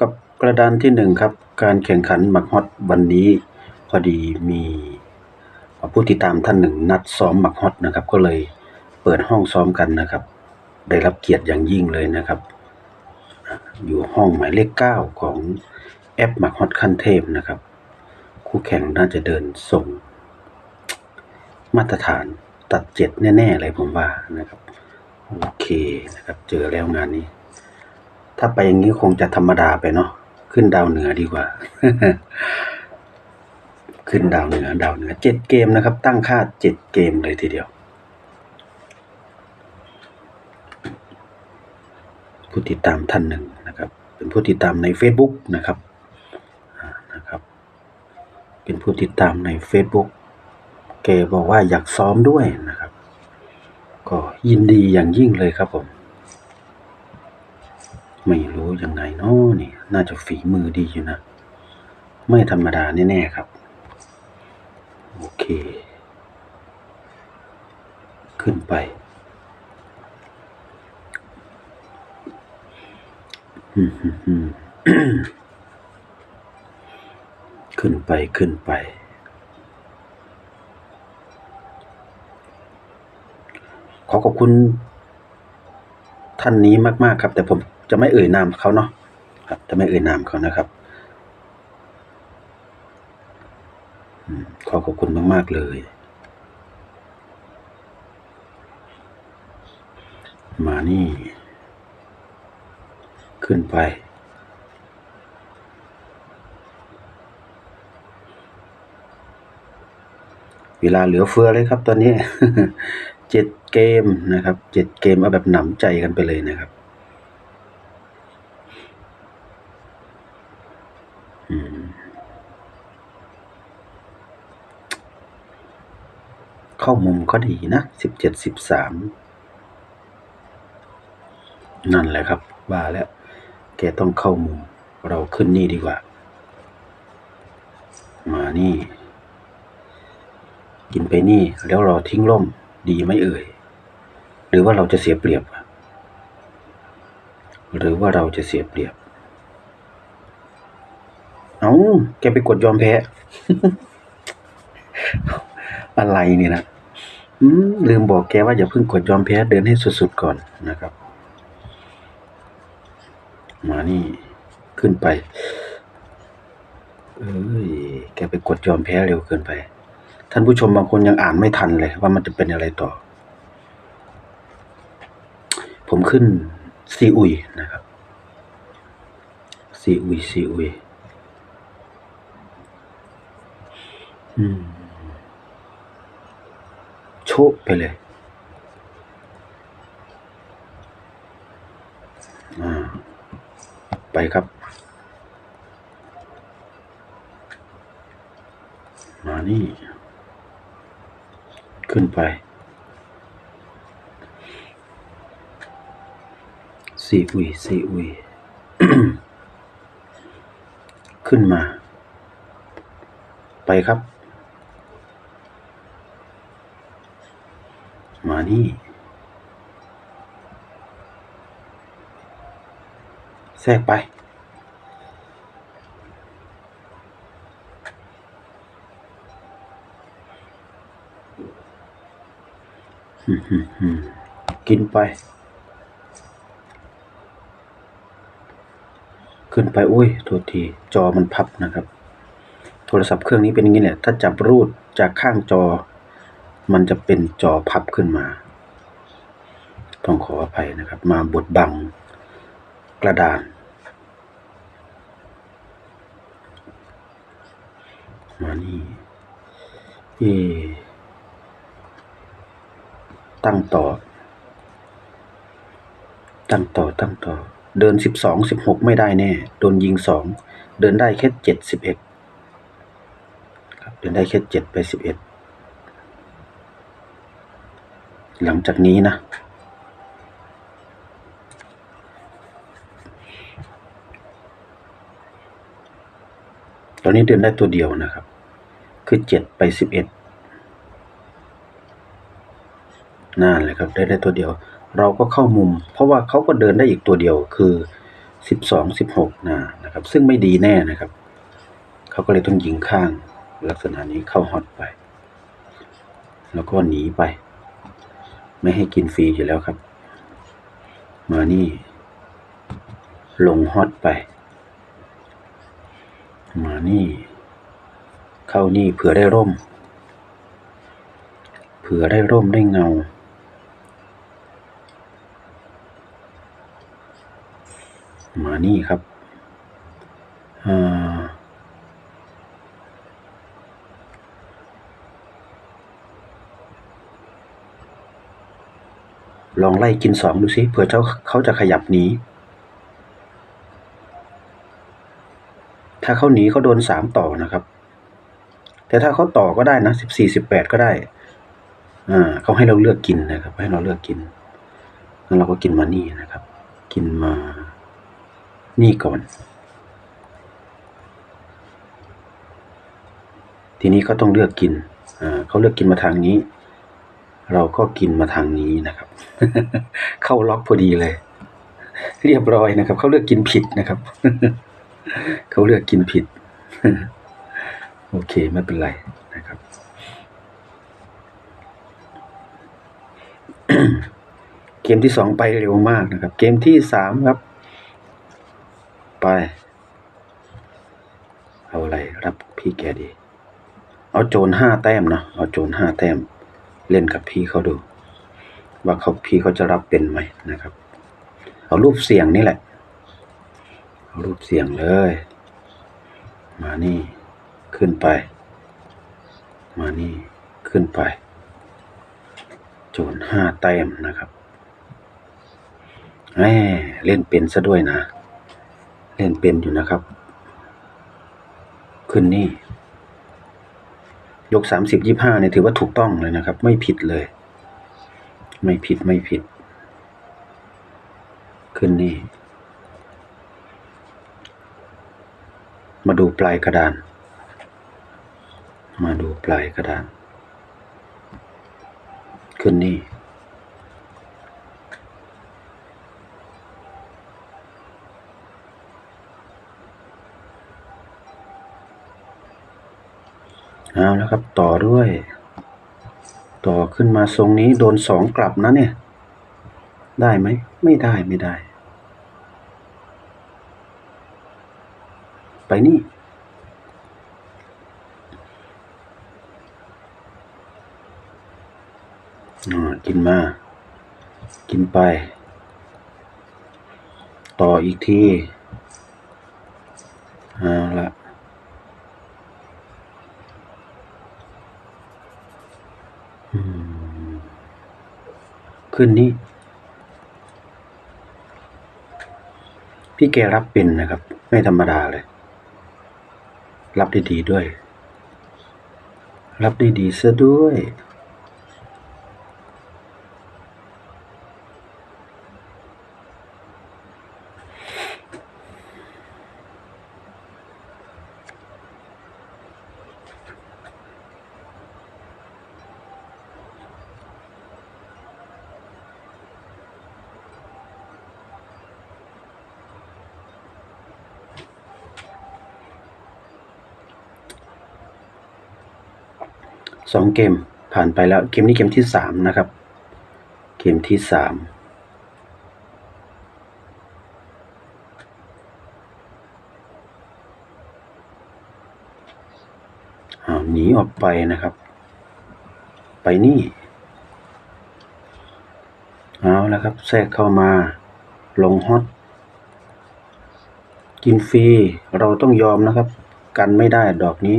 กับกระดานที่หนึ่งครับ การแข่งขันหมักฮอตวันนี้ พอดีมีผู้ติดตามท่านหนึ่งนัดซ้อมหมักฮอตนะครับ ก็เลยเปิดห้องซ้อมกันนะครับ ได้รับเกียรติอย่างยิ่งเลยนะครับ อยู่ห้องหมายเลขเก้าของแอปหมักฮอตขั้นเทพนะครับ คู่แข่งน่าจะเดินส่ง มาตรฐานตัดเจ็ดแน่ ๆ เลยผมว่านะครับ โอเคนะครับ เจอแล้วงานนี้ ถ้าไปอย่างนี้คงจะธรรมดาไปเนาะขึ้นดาวเหนือดีกว่า ขึ้นดาวเหนือ ดาวเหนือเจ็ดเกมนะครับ ตั้งค่าเจ็ดเกมเลยทีเดียว ผู้ติดตามท่านหนึ่งนะครับ เป็นผู้ติดตามใน Facebook นะครับนะครับ เป็นผู้ติดตามใน Facebook แกบอกว่าอยากซ้อมด้วยนะครับ ก็ยินดีอย่างยิ่งเลยครับผม รู้ยังไงเนาะนี่ น่าจะฝีมือดีอยู่นะ ไม่ธรรมดาแน่ๆครับ โอเค ขึ้นไปขึ้นไปขึ้นไป ขอขอบคุณท่านนี้มาก ๆ ครับ แต่ผม จะไม่เอ่ยนามเขาเนาะครับ จะไม่เอ่ยนามเขานะครับขอขอบคุณมาก ๆ เลย มานี่ ขึ้นไป เวลาเหลือเฟือเลยครับตอนนี้เจ็ดเกมนะครับเจ็ดเกมเอาแบบหนำใจกันไปเลยนะครับ อืม เข้ามุมก็ดีนะสิบเจ็ดสิบสามนั่นแหละครับว่าแล้วแกต้องเข้ามุม เราขึ้นนี่ดีกว่า มานี่ กินไปนี่แล้วรอทิ้งร่มดีไหมเอ่ย หรือว่าเราจะเสียเปรียบ หรือว่าเราจะเสียเปรียบ เอาแกไปกดยอมแพ้ อะไรเนี่ยนะ อืมลืมบอกแกว่าอย่าเพิ่งกดยอมแพ้เดินให้สุดๆก่อนนะครับ มานี่ขึ้นไป เอ้ยแกไปกดยอมแพ้เร็วเกินไป ท่านผู้ชมบางคนยังอ่านไม่ทันเลย ว่ามันจะเป็นอะไรต่อ ผมขึ้นซีอุยนะครับซีอุยซีอุยอืม โชคไปเลยอ่าไปครับ มานี่ ขึ้นไปซีอุยซีอุยขึ้นมา ไปครับ มา นี่ แทรกไป กินไป ขึ้นไป อุ้ยโทษที จอมันพับนะครับ โทรศัพท์เครื่องนี้เป็นอย่างนี้แหละ ถ้าจับรูดจากข้างจอ มันจะเป็นจอพับขึ้นมา ต้องขออภัยนะครับ มาบดบังกระดาน มานี่เอะตั้งต่อ ตั้งต่อ ตั้งต่อ เดินสิบสองสิบหกไม่ได้แน่ โดนยิงสอง เดินได้แค่เจ็ดสิบเอ็ดครับ เดินได้แค่เจ็ดไปสิบเอ็ด หลังจากนี้นะตอนนี้เดินได้ตัวเดียวนะครับ คือเจ็ดไปสิบเอ็ดนั่นแหละครับได้ได้ตัวเดียว เราก็เข้ามุม เพราะว่าเขาก็เดินได้อีกตัวเดียวคือสิบสองสิบหกนะนะครับ ซึ่งไม่ดีแน่นะครับ เขาก็เลยต้องยิงข้าง ลักษณะนี้เข้าฮอตไป แล้วก็หนีไป ไม่ให้กินฟรีอยู่แล้วครับ มานี่ ลงฮอตไป มานี่ เข้านี่เผื่อได้ร่ม เผื่อได้ร่มได้เงา มานี่ครับอ่า ลองไล่กินสองดูสิเผื่อเจ้าเขาจะขยับหนี ถ้าเขาหนีเขาโดนสามต่อนะครับ แต่ถ้าเขาต่อก็ได้นะสิบสี่สิบแปดก็ได้ อ่าเขาให้เราเลือกกินนะครับ ให้เราเลือกกินแล้วเราก็กินมานี่นะครับ กินมานี่ก่อน ทีนี้เขาต้องเลือกกิน อ่าเขาเลือกกินมาทางนี้ เราก็กินมาทางนี้นะครับ เข้าล็อกพอดีเลย เรียบร้อยนะครับ เขาเลือกกินผิดนะครับ เขาเลือกกินผิด โอเคไม่เป็นไรนะครับ เกมที่สองไปเร็วมากนะครับ เกมที่สามครับ ไป เอาอะไรรับพี่แกดี เอาโจรห้าแต้มเนาะเอาโจรห้าแต้ม เล่นกับพี่เขาดู ว่าเขาพี่เขาจะรับเป็นไหมนะครับ เอารูปเสียงนี่แหละ เอารูปเสียงเลย มานี่ขึ้นไป มานี่ขึ้นไป โจรห้าแต้มนะครับแหมเล่นเป็นซะด้วยนะ เล่นเป็นอยู่นะครับ ขึ้นนี่ ยกสามสิบยี่ห้าเนี่ยถือว่าถูกต้องเลยนะครับ ไม่ผิดเลย ไม่ผิดไม่ผิด ขึ้นนี่ มาดูปลายกระดาน มาดูปลายกระดาน ขึ้นนี่ เอาแล้วครับต่อด้วย ต่อขึ้นมาทรงนี้โดนสองกลับนะเนี่ย ได้ไหม ไม่ได้ไม่ได้ ไปนี่อ่ากินมา กินไป ต่ออีกทีเอาละ อืมขึ้นนี่พี่แกรับเป็นนะครับ ไม่ธรรมดาเลย รับได้ดีด้วย รับได้ดีซะด้วย สองเกมผ่านไปแล้วเกมนี้เกมที่สามนะครับ เกมที่สามหนีออกไปนะครับ ไปนี่ เอาแล้วครับ แทรกเข้ามา ลงฮอตกินฟรี เราต้องยอมนะครับ กันไม่ได้ดอกนี้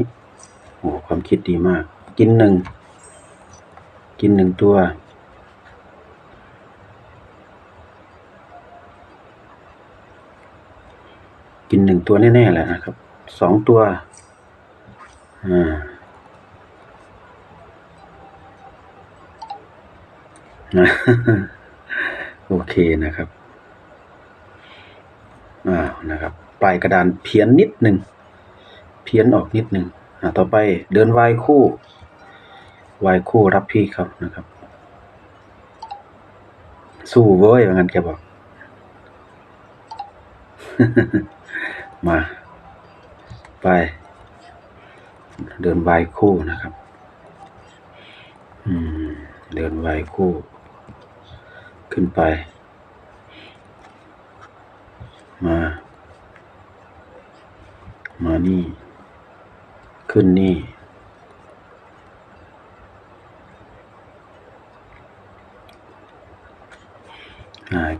โอ้ความคิดดีมาก กินหนึ่ง กินหนึ่งตัว กินหนึ่งตัวแน่ๆแหละนะครับ สองตัว อ่า โอเคนะครับอ้าวนะครับ ปลายกระดานเพี้ยนนิดหนึ่ง เพี้ยนออกนิดหนึ่ง อ่า ต่อไปเดินวายคู่ วายคู่รับพี่ครับนะครับ สู้เว้ยงั้นแกบอก มา ไป เดินวายคู่นะครับ อืม เดินวายคู่ ขึ้นไป มา มานี่ ขึ้นนี่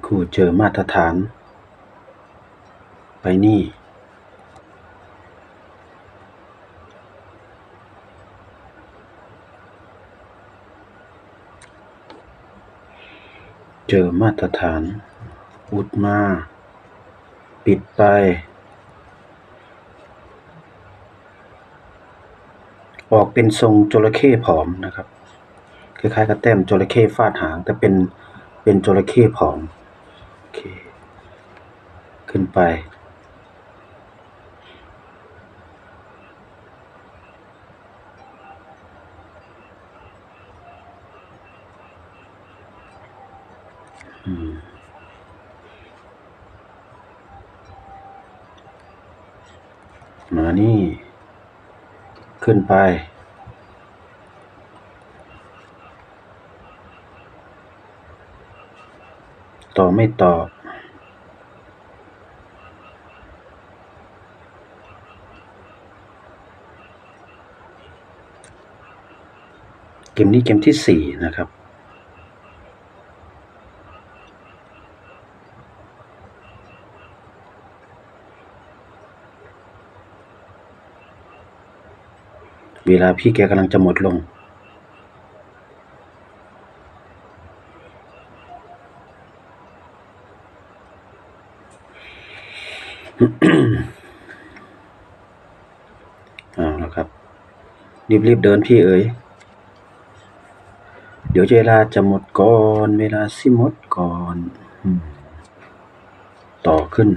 คู่เจอมาตรฐาน ไปนี่ เจอมาตรฐาน อุดมา ปิดไป ออกเป็นทรงจระเข้ผอมนะครับ คล้ายๆกับแต้มจระเข้ฟาดหาง แต่เป็นเป็นจระเข้ผอม ขึ้นไปอืมานี่ ขึ้นไปต่อไม่ต่อ เกมนี้เกมที่สี่นะครับ เวลาพี่แกกำลังจะหมดลงเอาละครับ รีบๆเดินพี่เอ๋ย เดี๋ยวเวลาจะหมดก่อน เวลาสิหมดก่อนอืมต่อขึ้น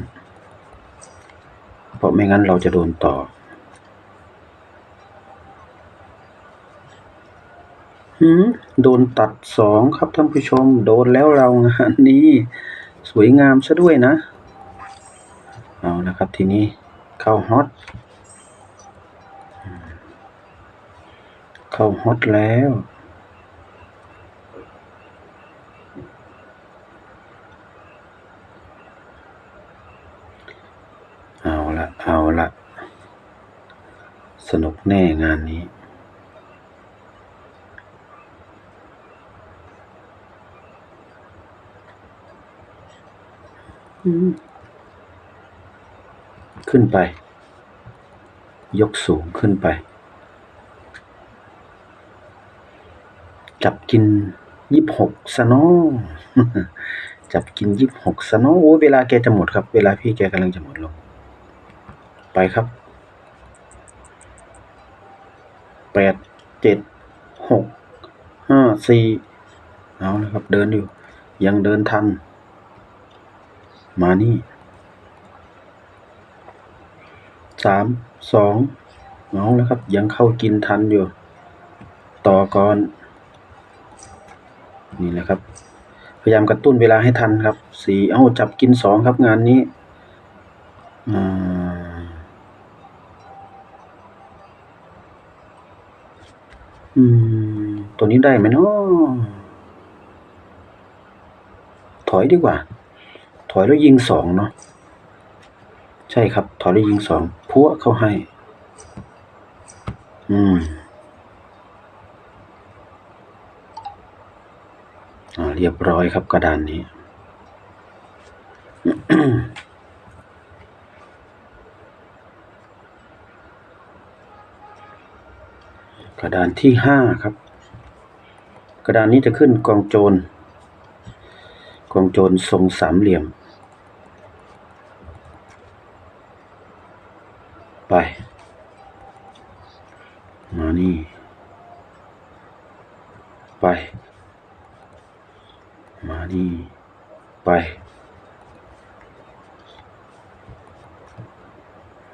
เพราะไม่งั้นเราจะโดนต่อหืมโดนตัดสองครับท่านผู้ชม โดนแล้วเรางานนี้ สวยงามซะด้วยนะ เอาละครับทีนี้เข้าฮอตอืมเข้าฮอตแล้ว เอาละเอาละ สนุกแน่งานนี้อืมขึ้นไป ยกสูงขึ้นไป จับกินยี่หกซะเน้อจับกินยี่หกซะเน้อโอ้ยเวลาแกจะหมดครับ เวลาพี่แกกำลังจะหมดลง ไปครับ ปดเจ็ดหกห้าสี่เอาละครับเดินอยู่ ยังเดินทัน มานี่สามสองเอาแล้วครับ ยังเข้ากินทันอยู่ ต่อก่อน นี่แหละครับ พยายามกระตุ้นเวลาให้ทันครับสี่เอาจับกินสองครับงานนี้อ่า อืม ตัวนี้ได้ไหมเนาะถอยดีกว่า ถอยแล้วยิงสองเนาะ ใช่ครับ ถอยแล้วยิงสองพัวเข้าให้ อืมเรียบร้อยครับกระดานนี้ กระดานที่ห้าครับ กระดานนี้จะขึ้นกองโจร กองโจรทรงสามเหลี่ยม ไป มานี่ ไป มานี่ ไป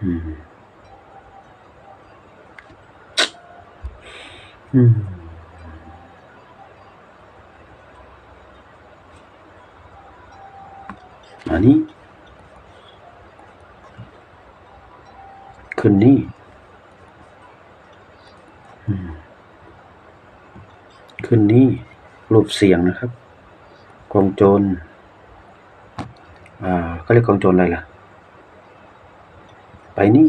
อืม อืม มานี่ ขึ้ นนี่อืมขึ้นนี่รูปเสียงนะครับกองโจรอ่าเขาเรียกกองโจรอะไรล่ะ ไปนี่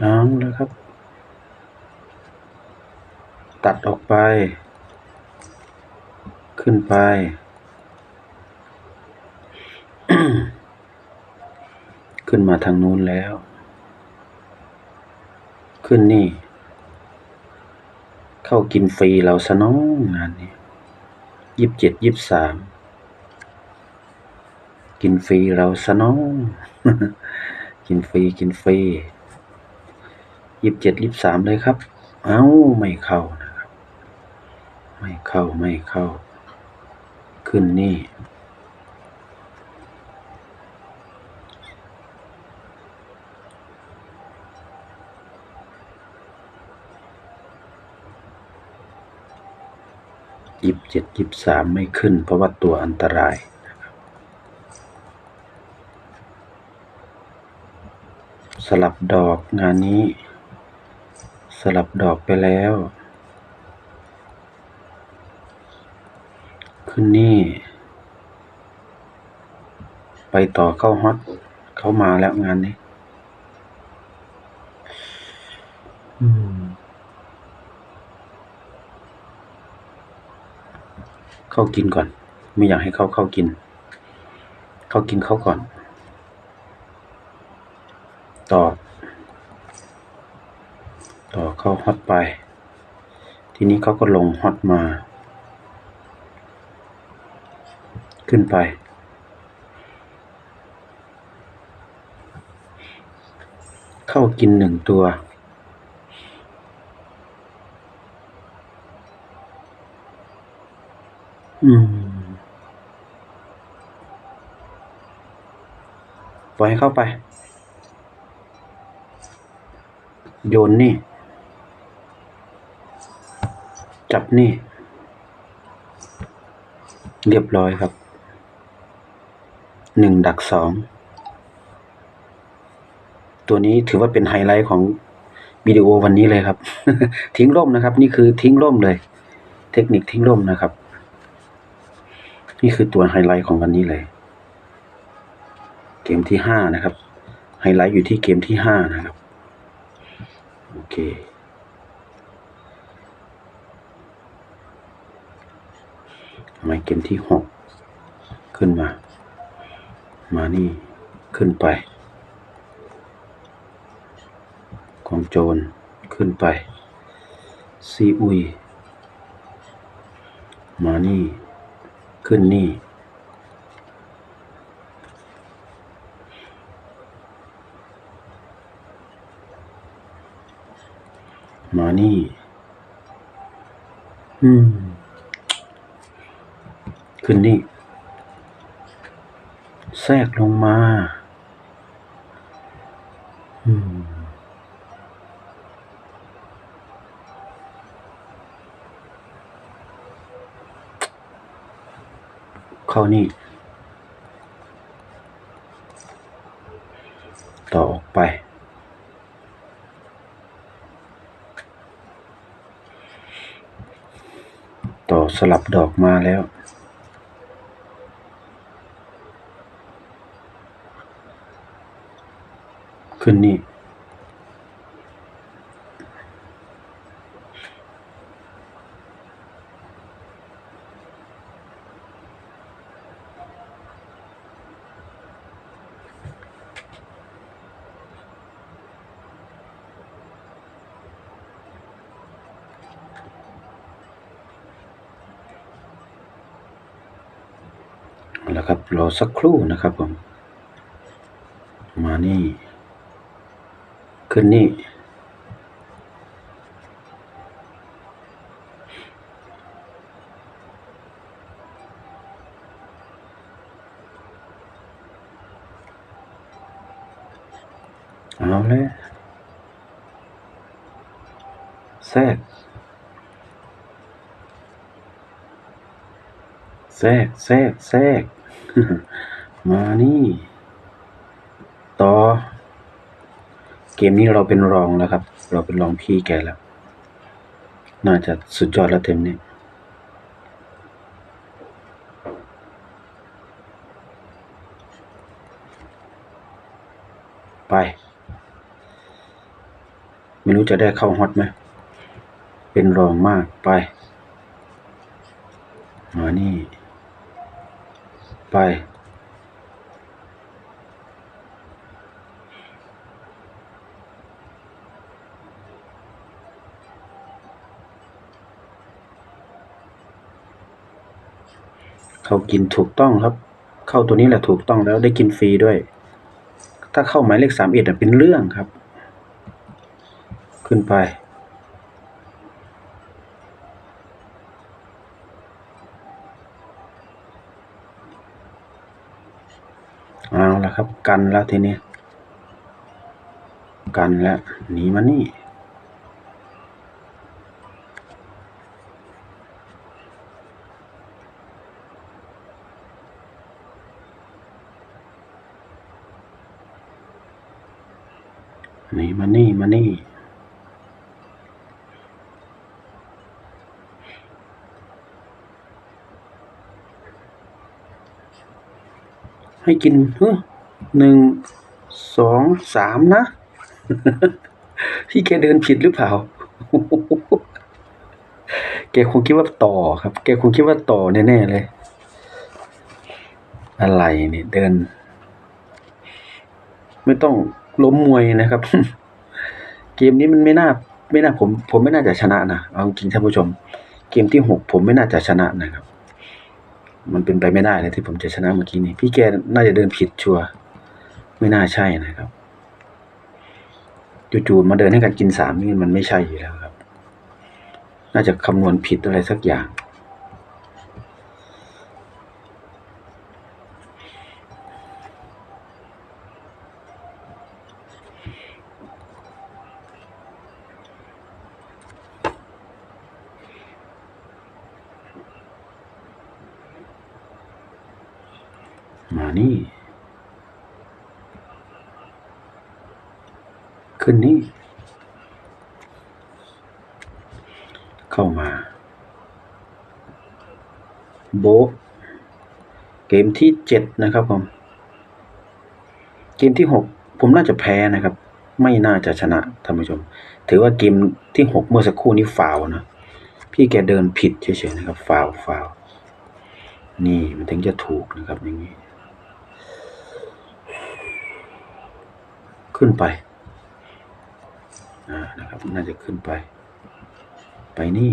เอาแล้วครับ ตัดออกไป ไป ขึ้นมาทางนู้นแล้ว ขึ้นนี่ เข้ากินฟรีเราซะน้องงานนี้ยี่สิบเจ็ดยี่สิบสามกินฟรีเราซะน้องกินฟรีกินฟรียี่สิบเจ็ดยี่สิบสามเลยครับ เอ้า ไม่เข้านะครับ ไม่เข้าไม่เข้า ขึ้นนี่ ยิบเจ็ดยิบสามไม่ขึ้น เพราะว่าตัวอันตรายนะครับสลับดอกงานนี้ สลับดอกไปแล้ว ขึ้นนี่ ไปต่อเข้าฮอตเข้ามาแล้วงานนี้เข้ากินก่อน ไม่อยากให้เขาเข้ากิน เข้ากินเขาก่อน ต่อ ต่อเข้าฮอตไป ทีนี้เขาก็ลงฮอตมา ขึ้นไป เข้า กินหนึ่งตัว อืม ปล่อยให้เข้าไป โยนนี่ จับนี่ เรียบร้อยครับ หนึ่งดักสอง ตัวนี้ถือว่าเป็นไฮไลท์ของวิดีโอวันนี้เลยครับ ทิ้งร่มนะครับ นี่คือทิ้งร่มเลย เทคนิคทิ้งร่มนะครับ นี่คือตัวไฮไลท์ของวันนี้เลย เกมที่ห้านะครับ ไฮไลท์อยู่ที่เกมที่ห้านะครับ โอเคทำไมเกมที่หกขึ้นมา มานี่ขึ้นไป กองโจรขึ้นไป ซีอุย มานี่ ขึ้นนี่ มานี่ อืม ขึ้นนี่ แทรกลงมา อืม เข้านี่ ต่อออกไป ต่อสลับดอกมาแล้วขึ้นนี่ เอาละครับ รอ สักครู่นะครับผม มานี่ ขึ้นนี่ เอาเลยแทรกแทรกแทรกแทรก มานี่ ต่อ เกมนี้เราเป็นรองแล้วครับ เราเป็นรองพี่แกแล้ว น่าจะสุดยอดแล้วเต็มนี้ไป ไม่รู้จะได้เข้าฮอตไหม เป็นรองมากไปมานี่ ไป เขากินถูกต้องครับ เข้าตัวนี้แหละถูกต้องแล้วได้กินฟรีด้วย ถ้าเข้าหมายเลขสามเอ็ดเป็นเรื่องครับ ขึ้นไป เอาละครับ กันแล้วทีนี้กันแล้วหนีมานี่หนีมานี่มานี่ ให้กินเฮ้อ หนึ่งสองสามนะ พี่แกเดินผิดหรือเปล่า แกคงคิดว่าต่อครับ แกคงคิดว่าต่อแน่ๆเลย อะไรเนี่ยเดิน ไม่ต้องล้มมวยนะครับ เกมนี้มันไม่น่า ไม่น่าผม ผมไม่น่าจะชนะนะเอาจริงท่านผู้ชม เกมที่หกผมไม่น่าจะชนะนะครับ มันเป็นไปไม่ได้เลยที่ผมจะชนะเมื่อกี้นี้พี่แกน่าจะเดินผิดชัวร์ ไม่น่าใช่นะครับจู่ๆมาเดินให้กันกินสามนี่มันไม่ใช่อยู่แล้วครับ น่าจะคำนวณผิดอะไรสักอย่าง มานี่ ขึ้นนี่ เข้ามา โบะเก มที่เจ็ดนะครับผม เกมที่หกผมน่าจะแพ้นะครับ ไม่น่าจะชนะท่านผู้ชม ถือว่าเกมที่หกเมื่อสักครู่นี้ฟาวนะ พี่แกเดินผิดเฉยๆนะครับฟาวฟาวนี่มันถึงจะถูกนะครับอย่างนี้ ขึ้นไปอ่านะครับ น่าจะขึ้นไป ไปนี่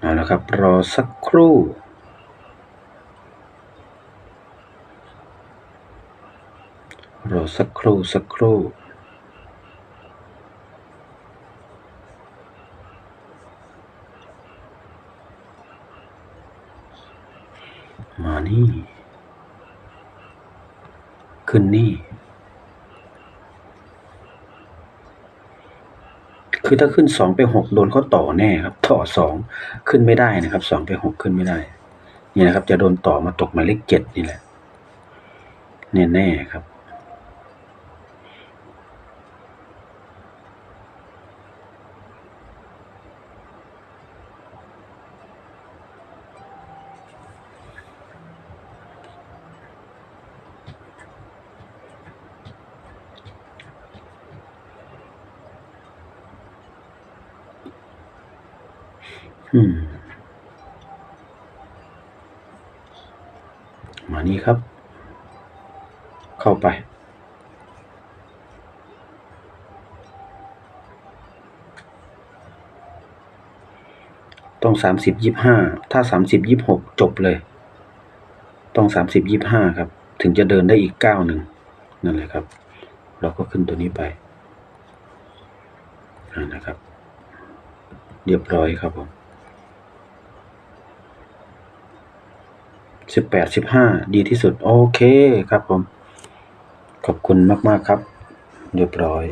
เอาละครับ ร อสักครู่รอสักครู่สักครู่มานี่ ขึ้นนี่ คือถ้าขึ้นสองไปหกโดนเขาต่อแน่ครับ ต่อสองขึ้นไม่ได้นะครับสองไปหกขึ้นไม่ได้ นี่นะครับ จะโดนต่อมาตกหมายเลขเจ็ดนี่แหละแน่ๆครับ มานี่ครับ เข้าไป ต้องสามสิบยี่ห้าถ้าสามสิบยี่หกจบเลย ต้องสามสิบยี่ห้าครับ ถึงจะเดินได้อีกเก้าหนึ่งนั่นแหละครับ เราก็ขึ้นตัวนี้ไปนะครับ เรียบร้อยครับผม สิบแปดสิบห้าดีที่สุด โอเคครับผม ขอบคุณมาก ๆ ครับ เรียบร้อย